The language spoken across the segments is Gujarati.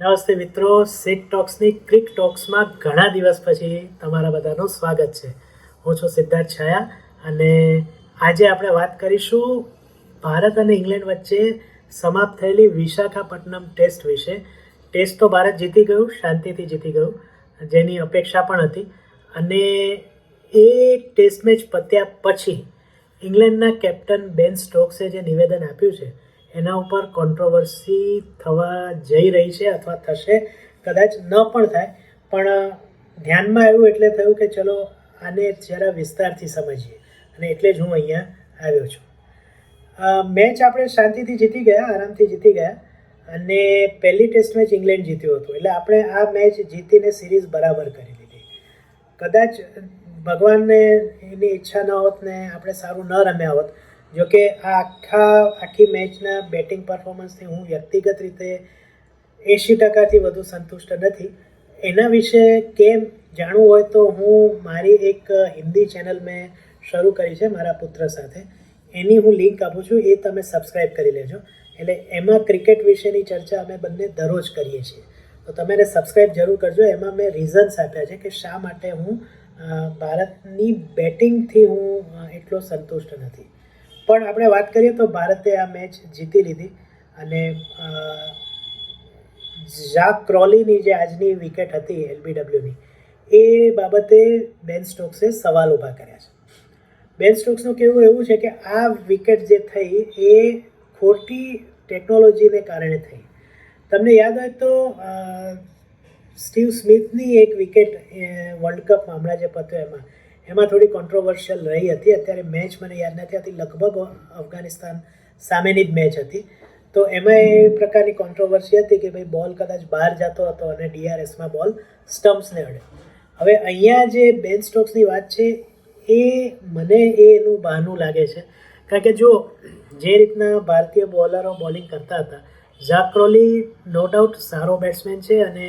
નમસ્તે મિત્રો સેટ ટોક્સની ક્રિક ટોક્સમાં ઘણા દિવસ પછી તમારા બધાનું સ્વાગત છે. હું છું સિદ્ધાર્થ છાયા અને આજે આપણે વાત કરીશું ભારત અને ઇંગ્લેન્ડ વચ્ચે સમાપ્ત થયેલી વિશાખાપટ્ટનમ ટેસ્ટ વિશે. ટેસ્ટ તો ભારત જીતી ગયું, શાંતિથી જીતી ગયું, જેની અપેક્ષા પણ હતી. અને એ ટેસ્ટ મેચ પત્યા પછી ઇંગ્લેન્ડના કેપ્ટન બેન સ્ટોક્સે જે નિવેદન આપ્યું છે એના ઉપર કોન્ટ્રોવર્સી થવા જઈ રહી છે અથવા થશે, કદાચ ન પણ થાય. પણ ધ્યાનમાં આવ્યું એટલે થયું કે ચલો, આને જરા વિસ્તારથી સમજીએ. અને એટલે જ હું અહીંયા આવ્યો છું. મેચ આપણે શાંતિથી જીતી ગયા, આરામથી જીતી ગયા. અને પહેલી ટેસ્ટ મેચ ઇંગ્લેન્ડ જીત્યું હતું. એટલે આપણે આ મેચ જીતીને સિરીઝ બરાબર કરી દીધી કદાચ ભગવાનને, એની ઈચ્છા ન હોત ને આપણે સારું ન રમ્યા હોત જોકે આ આખા, આખી મેચના બેટિંગ પરફોર્મન્સથી હું વ્યક્તિગત રીતે એંશી ટકાથી વધુ સંતુષ્ટ નથી. એના વિશે કેમ જાણવું હોય તો હું મારી એક હિન્દી ચેનલ મેં શરૂ કરી છે, મારા પુત્ર સાથે. એની હું લિંક આપું છું, એ તમે સબસ્ક્રાઈબ કરી લેજો. એટલે એમાં ક્રિકેટ વિશેની ચર્ચા અમે બંને દરરોજ કરીએ છીએ. તો તમે એને સબસ્ક્રાઈબ જરૂર કરજો. એમાં મેં રીઝન્સ આપ્યા છે કે શા માટે હું ભારતની બેટિંગથી હું એટલો સંતુષ્ટ નથી. પણ આપણે વાત કરીએ તો ભારતે આ મેચ જીતી લીધી અને ઝાક ક્રોલીની જે આજની વિકેટ હતી એલબીડબ્લ્યુની, એ બાબતે બેન સ્ટોક્સે સવાલ ઊભા કર્યા છે. બેન સ્ટોક્સનું કહેવું એવું છે કે આ વિકેટ જે થઈ એ ખોટી ટેકનોલોજીને કારણે થઈ. તમને યાદ હોય તો સ્ટીવ સ્મિથની એક વિકેટ વર્લ્ડ કપમાં હમણાં જે પત્યો એમાં એમાં થોડી કોન્ટ્રોવર્શિયલ રહી હતી. અત્યારે મેચ મને યાદ નથી હતી લગભગ અફઘાનિસ્તાન સામેની જ મેચ હતી. તો એમાં એ પ્રકારની કોન્ટ્રોવર્સી હતી કે ભાઈ બોલ કદાચ બહાર જતો હતો અને ડીઆરએસમાં બોલ સ્ટમ્પ્સને અડે. હવે અહીંયા જે બેન સ્ટોક્સની વાત છે, એ મને એનું બહાનું લાગે છે. કારણ કે જો જે રીતના ભારતીય બોલરો બોલિંગ કરતા હતા ઝાક્રોલી નો ડાઉટ સારો બેટ્સમેન છે અને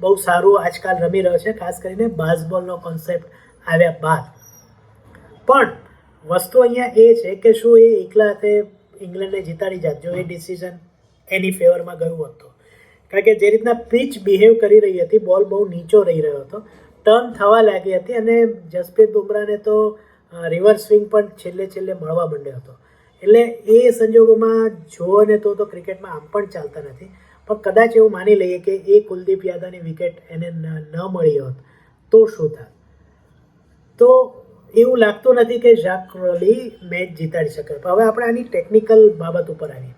બહુ સારું આજકાલ રમી રહ્યો છે, ખાસ કરીને બાઝબોલનો કોન્સેપ્ટ આવ્યા બાદ. પણ વસ્તુ અહીંયા એ છે કે શું એ એકલા હાથે ઇંગ્લેન્ડને જીતાડી જાત, જો એ ડિસિઝન એની ફેવરમાં ગયું હોત કારણ કે જે રીતના પિચ બિહેવ કરી રહી હતી બોલ બહુ નીચો રહી રહ્યો હતો ટર્ન થવા લાગી હતી અને જસપ્રીત બુમરાને તો રિવર્સ સ્વિંગ પણ છેલ્લે છેલ્લે મળવા માંડ્યો હતો. એટલે એ સંજોગોમાં જુઓ તો તો ક્રિકેટમાં આમ પણ ચાલતા નથી. પણ કદાચ એવું માની લઈએ કે એ કુલદીપ યાદવની વિકેટ એને ન મળી હોત તો શું થાત? તો એવું લાગતું નથી કે ઝાક રોલી મેચ જીતાડી શકે. હવે આપણે આની ટેકનિકલ બાબત ઉપર આવીએ.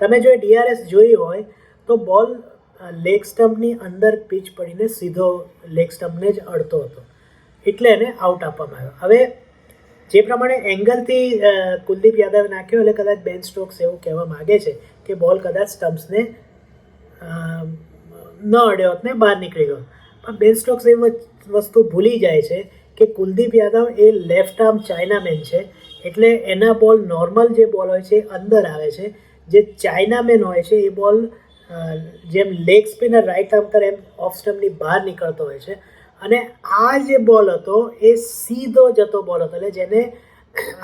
તમે જો ડીઆરએસ જોઈ હોય, તો બોલ લેગ સ્ટમ્પની અંદર પીચ પડીને સીધો લેગ સ્ટમ્પને જ અડતો હતો. એટલે એને આઉટ આપવામાં આવ્યો. હવે જે પ્રમાણે એંગલથી કુલદીપ યાદવે નાખ્યો, એટલે કદાચ બેન સ્ટોક્સ એવું કહેવા માગે છે કે બોલ કદાચ સ્ટમ્પ્સને ન અડ્યો હોત ને બહાર નીકળી ગયો. પણ બેન સ્ટોક્સ એ વસ્તુ ભૂલી જાય છે કે કુલદીપ યાદવ એ લેફ્ટ આર્મ ચાઇનામેન છે. એટલે એના બોલ નોર્મલ જે બોલ હોય છે અંદર આવે છે. જે ચાઇનામેન હોય છે એ બોલ જેમ લેગ સ્પિનર રાઇટ આર્મ કરે એમ ઓફ સ્ટમ્પની બહાર નીકળતો હોય છે. અને આ જે બોલ હતો એ સીધો જતો બોલ હતો. એટલે જેને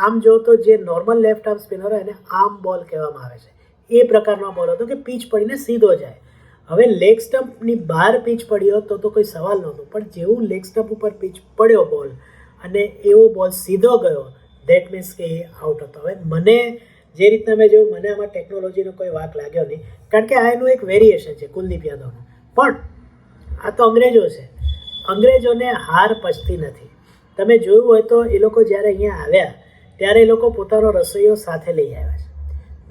આમ જો તો જે નોર્મલ લેફ્ટ આર્મ સ્પિનર હોય એને આર્મ બોલ કહેવામાં આવે છે. એ પ્રકારનો બોલ હતો કે પીચ પડીને સીધો જાય. હવે લેગ સ્ટમ્પની બહાર પીચ પડ્યો તો તો કોઈ સવાલ નહોતો. પણ જેવું લેગ સ્ટમ્પ ઉપર પીચ પડ્યો બોલ અને એવો બોલ સીધો ગયો દેટ મીન્સ કે એ આઉટ હતો. હવે મને જે રીતના મેં જોયું, મને આમાં ટેકનોલોજીનો કોઈ વાક લાગ્યો નહીં, કારણ કે આ એનું એક વેરિએશન છે કુલદીપ યાદવનું. પણ આ તો અંગ્રેજો છે. અંગ્રેજોને હાર પચતી નથી. તમે જોયું હોય તો એ લોકો જ્યારે અહીંયા આવ્યા, ત્યારે એ લોકો પોતાનો રસોઈયો સાથે લઈ આવ્યા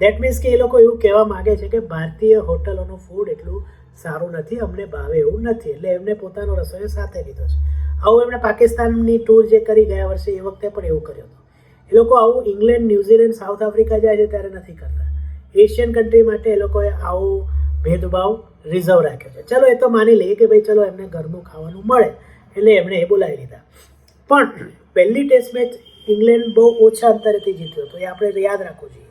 દેટ મીન્સ કે એ લોકો એવું કહેવા માગે છે કે ભારતીય હોટલોનું ફૂડ એટલું સારું નથી, અમને ભાવે એવું નથી. એટલે એમને પોતાનો રસોઈ સાથે લીધો છે. આવું એમણે પાકિસ્તાનની ટૂર જે કરી ગયા વર્ષે, એ વખતે પણ એવું કર્યું હતું. એ લોકો આવું ઇંગ્લેન્ડ ન્યૂઝીલેન્ડ સાઉથ આફ્રિકા જાય છે ત્યારે નથી કરતા. એશિયન કન્ટ્રી માટે એ લોકોએ આવું ભેદભાવ રિઝર્વ રાખ્યો છે. ચલો, એ તો માની લઈએ કે ભાઈ ચલો, એમને ઘરનું ખાવાનું મળે. એટલે એમણે એ બોલાવી લીધા. પણ પહેલી ટેસ્ટ મેચ ઇંગ્લેન્ડ બહુ ઓછા અંતરેથી જીત્યો હતો. એ આપણે યાદ રાખવું જોઈએ.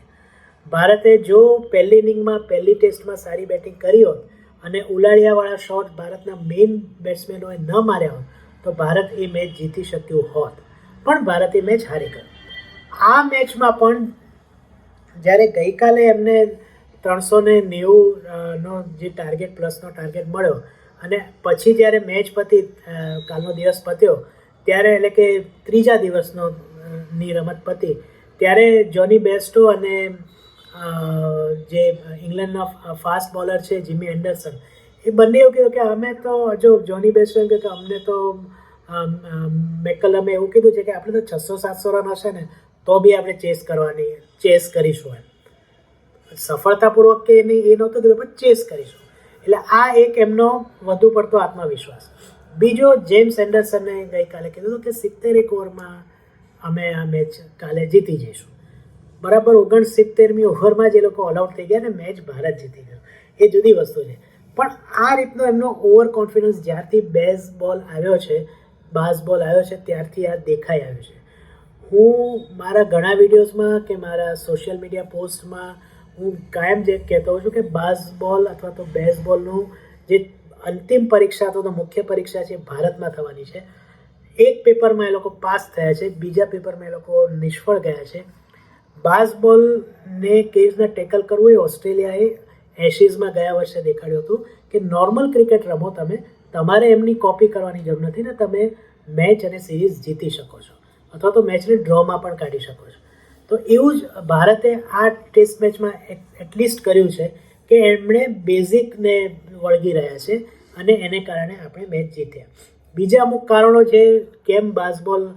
ભારતે જો પહેલી ઇનિંગમાં પહેલી ટેસ્ટમાં સારી બેટિંગ કરી હોત અને ઉલાળિયાવાળા શોટ ભારતના મેઇન બેટ્સમેનોએ ન માર્યા હોત, તો ભારત એ મેચ જીતી શક્યું હોત. પણ ભારત એ મેચ હારી ગયું. આ મેચમાં પણ જ્યારે ગઈકાલે એમને ત્રણસો ને નેવું નો જે ટાર્ગેટ પ્લસનો ટાર્ગેટ મળ્યો અને પછી જ્યારે મેચ પતી કાલનો દિવસ પત્યો, ત્યારે એટલે કે ત્રીજા દિવસનો ની રમત પતી, ત્યારે જોની બેસ્ટો અને જે ઇંગ્લેન્ડના ફાસ્ટ બોલર છે, જીમી એન્ડરસન, એ બંને એવું કીધું કે અમે તો જો જોની બેસ્ટન કે અમને તો મેકલમે એવું કીધું છે કે આપણે તો છસો સાતસો રન હશે ને, તો બી આપણે ચેસ કરવાની, ચેસ કરીશું એમ. સફળતાપૂર્વક કે નહીં, એ નહોતું કીધું, પણ ચેસ કરીશું. એટલે આ એક એમનો વધુ પડતો આત્મવિશ્વાસ. બીજો જેમ્સ એન્ડરસને ગઈકાલે કીધું હતું કે સિત્તેરેક ઓવરમાં અમે આ મેચ કાલે જીતી જઈશું. બરાબર ઓગણસિત્તેરમી ઓવરમાં જે લોકો ઓલઆઉટ થઈ ગયા ને મેચ ભારત જીતી ગયો. એ જુદી વસ્તુ છે. પણ આ રીતનો એમનો ઓવર કોન્ફિડન્સ જ્યારથી બેઝ બોલ આવ્યો છે બાઝ બોલ આવ્યો છે, ત્યારથી આ દેખાઈ આવ્યું છે. હું મારા ઘણા વિડીયોઝમાં કે મારા સોશિયલ મીડિયા પોસ્ટમાં હું કાયમ જે કહેતો હોઉં છું કે બાઝ બોલ અથવા તો બેઝ બોલનું જે અંતિમ પરીક્ષા અથવા તો મુખ્ય પરીક્ષા છે ભારતમાં થવાની છે. એક પેપરમાં એ લોકો પાસ થયા છે, બીજા પેપરમાં એ લોકો નિષ્ફળ ગયા છે. બાઝ બોલને કેવી રીતના ટેકલ કરવું એ ઓસ્ટ્રેલિયાએ એશિઝમાં ગયા વર્ષે દેખાડ્યું હતું કે નોર્મલ ક્રિકેટ રમો તમે, તમારે એમની કોપી કરવાની જરૂર નથી ને તમે મેચ અને સિરીઝ જીતી શકો છો. અથવા તો મેચને ડ્રોમાં પણ કાઢી શકો છો. તો એવું જ ભારતે આ ટેસ્ટ મેચમાં એટલીસ્ટ કર્યું છે કે એમણે બેઝિકને વળગી રહ્યા છે અને એને કારણે આપણે મેચ જીત્યા. બીજા અમુક કારણો છે, કેમ બાસ્બોલ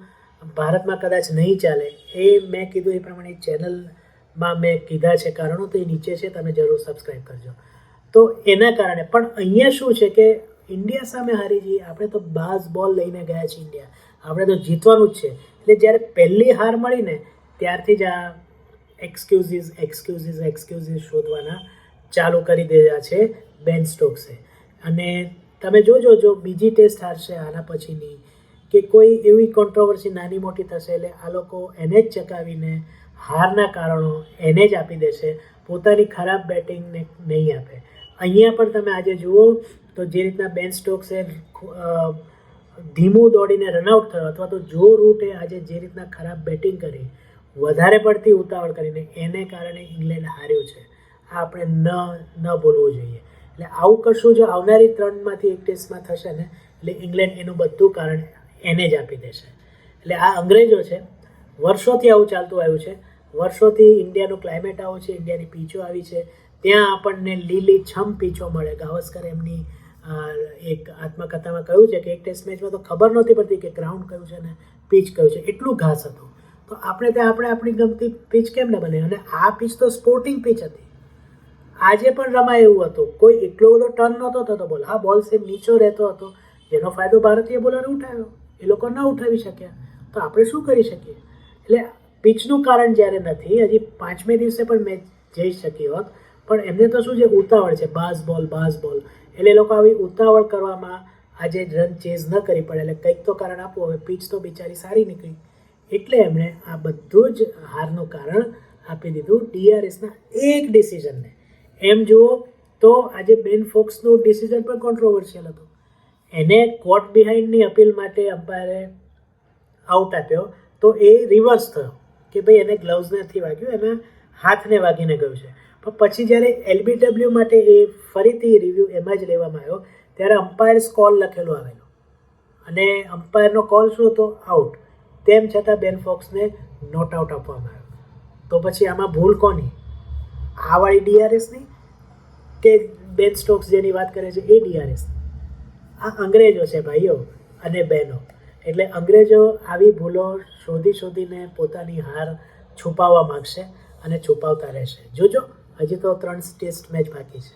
ભારતમાં કદાચ નહીં ચાલે, એ મેં કીધું એ પ્રમાણે ચેનલમાં મેં કીધા છે, કારણો તો એ નીચે છે, તમે જરૂર સબસ્ક્રાઈબ કરજો. તો એના કારણે, પણ અહીંયા શું છે કે ઇન્ડિયા સામે હારી જઈએ આપણે તો બાઝ બોલ લઈને ગયા છીએ ઇન્ડિયા. આપણે તો જીતવાનું જ છે. એટલે જ્યારે પહેલી હાર મળીને ત્યારથી જ આ એક્સક્યુઝિસ એક્સક્યુઝિસ એક્સક્યુઝિસ શોધવાના ચાલુ કરી દીધા છે બેન સ્ટોક્સે. અને તમે જોજો, જો બીજી ટેસ્ટ હારશે, આના પછીની કે કોઈ એવી કોન્ટ્રોવર્સી નાની મોટી થશે એટલે આ લોકો એને જ ચકાવીને હારના કારણો એને જ આપી દેશે, પોતાની ખરાબ બેટિંગને નહીં આપે. અહીંયા પણ તમે આજે જુઓ તો જે રીતના બેન સ્ટોક્સે ધીમું દોડીને રનઆઉટ થયો અથવા તો જો રૂટે આજે જે રીતના ખરાબ બેટિંગ કરી, વધારે પડતી ઉતાવળ કરીને એને કારણે ઇંગ્લેન્ડ હાર્યું છે. આ આપણે ન ન ભૂલવું જોઈએ. એટલે આવું કશું જો આવનારી ત્રણમાંથી એક ટેસ્ટમાં થશે ને, એટલે ઇંગ્લેન્ડ એનું બધું કારણ એને જ આપી દેશે. એટલે આ અંગ્રેજો છે, વર્ષોથી આવું ચાલતું આવ્યું છે. વર્ષોથી ઇન્ડિયાનું ક્લાઇમેટ આવું છે, ઇન્ડિયાની પીચો આવી છે. ત્યાં આપણને લીલી છમ પીચો મળે. ગાવસ્કર એમની એક આત્મકથામાં કહ્યું છે કે એક ટેસ્ટ મેચમાં તો ખબર નહોતી પડતી કે ગ્રાઉન્ડ કયું છે ને પીચ કયું છે. એટલું ઘાસ હતું. તો આપણે ત્યાં, આપણે આપણી ગમતી પીચ કેમ ન બને? અને આ પીચ તો સ્પોર્ટિંગ પીચ હતી. આજે પણ રમાય એવું હતું. કોઈ એટલો બધો ટર્ન નહોતો થતો. બોલ, હા, બોલ સેમ નીચો રહેતો હતો. જેનો ફાયદો ભારતીય બોલરે ઉઠાવ્યો. એ લોકો ન ઉઠાવી શક્યા. તો આપણે શું કરી શકીએ? એટલે પીચનું કારણ જ્યારે નથી, હજી પાંચમે દિવસે પણ મેચ જઈ શકી હોત, પણ એમને તો શું છે, ઉતાવળ છે બાઝ બોલ બાઝ બોલ. એટલે એ લોકો આવી ઉતાવળ કરવામાં આજે રન ચેઝ ન કરી પડે, એટલે કંઈક તો કારણ આપવું, હવે પીચ તો બિચારી સારી નીકળી. એટલે એમણે આ બધું જ હારનું કારણ આપી દીધું ડીઆરએસના એક ડિસિઝનને એમ જુઓ તો આજે બેન ફોક્સનું ડિસિઝન પણ કોન્ટ્રોવર્શિયલ હતું. એને કોર્ટ બિહાઇન્ડની અપીલ માટે અમ્પાયરે આઉટ આપ્યો. તો એ રિવર્સ થયો કે ભાઈ એને ગ્લવ્સ નથી વાગ્યું, એના હાથને વાગીને ગયું છે. પણ પછી જ્યારે એલબીડબલ્યુ માટે એ ફરીથી રિવ્યૂ એમાં જ લેવામાં આવ્યો, ત્યારે અમ્પાયર્સ કોલ લખેલો આવેલો. અને અમ્પાયરનો કોલ શું હતો? આઉટ તેમ છતાં બેન ફોક્સને નોટ આઉટ આપવામાં આવ્યો. તો પછી આમાં ભૂલ કોની? આ વાળી ડીઆરએસની કે બેન સ્ટોક્સ જેની વાત કરે છે એ ડીઆરએસ આ અંગ્રેજો છે ભાઈઓ અને બહેનો. એટલે અંગ્રેજો આવી ભૂલો શોધી શોધીને પોતાની હાર છુપાવવા માગશે અને છુપાવતા રહેશે. જોજો, હજી તો ત્રણ ટેસ્ટ મેચ બાકી છે.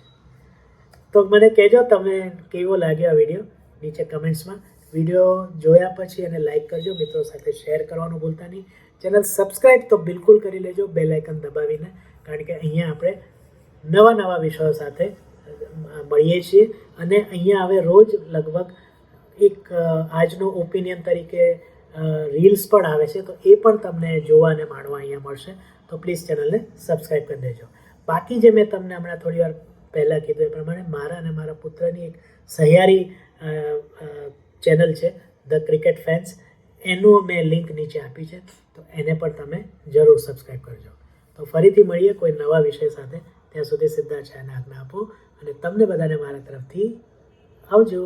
તો મને કહેજો તમે કેવો લાગ્યો આ વીડિયો નીચે કમેન્ટ્સમાં. વીડિયો જોયા પછી એને લાઈક કરજો, મિત્રો સાથે શેર કરવાનું ભૂલતા નહીં. ચેનલ સબસ્ક્રાઈબ તો બિલકુલ કરી લેજો બે લાઇકન દબાવીને. કારણ કે અહીંયા આપણે નવા નવા વિષયો સાથે મળીએ છીએ. અને અહીંયા હવે રોજ લગભગ એક આજનો ઓપિનિયન તરીકે રીલ્સ પણ આવે છે, તો એ પણ તમને જોવા અને માણવા અહીંયા મળશે. તો પ્લીઝ ચેનલને સબસ્ક્રાઈબ કરી દેજો. બાકી જે મેં તમને હમણાં થોડી વાર પહેલાં કીધું એ પ્રમાણે મારા અને મારા પુત્રની એક સહિયારી ચેનલ છે ધ ક્રિકેટ ફેન્સ એનું મેં લિંક નીચે આપી છે, તો એને પણ તમે જરૂર સબસ્ક્રાઈબ કરજો. તો ફરીથી મળીએ કોઈ નવા વિષય સાથે. ત્યાં સુધી સિદ્ધાર્થ શાહને આજ્ઞા આપો. અને તમને બધાને મારા તરફથી આવજો.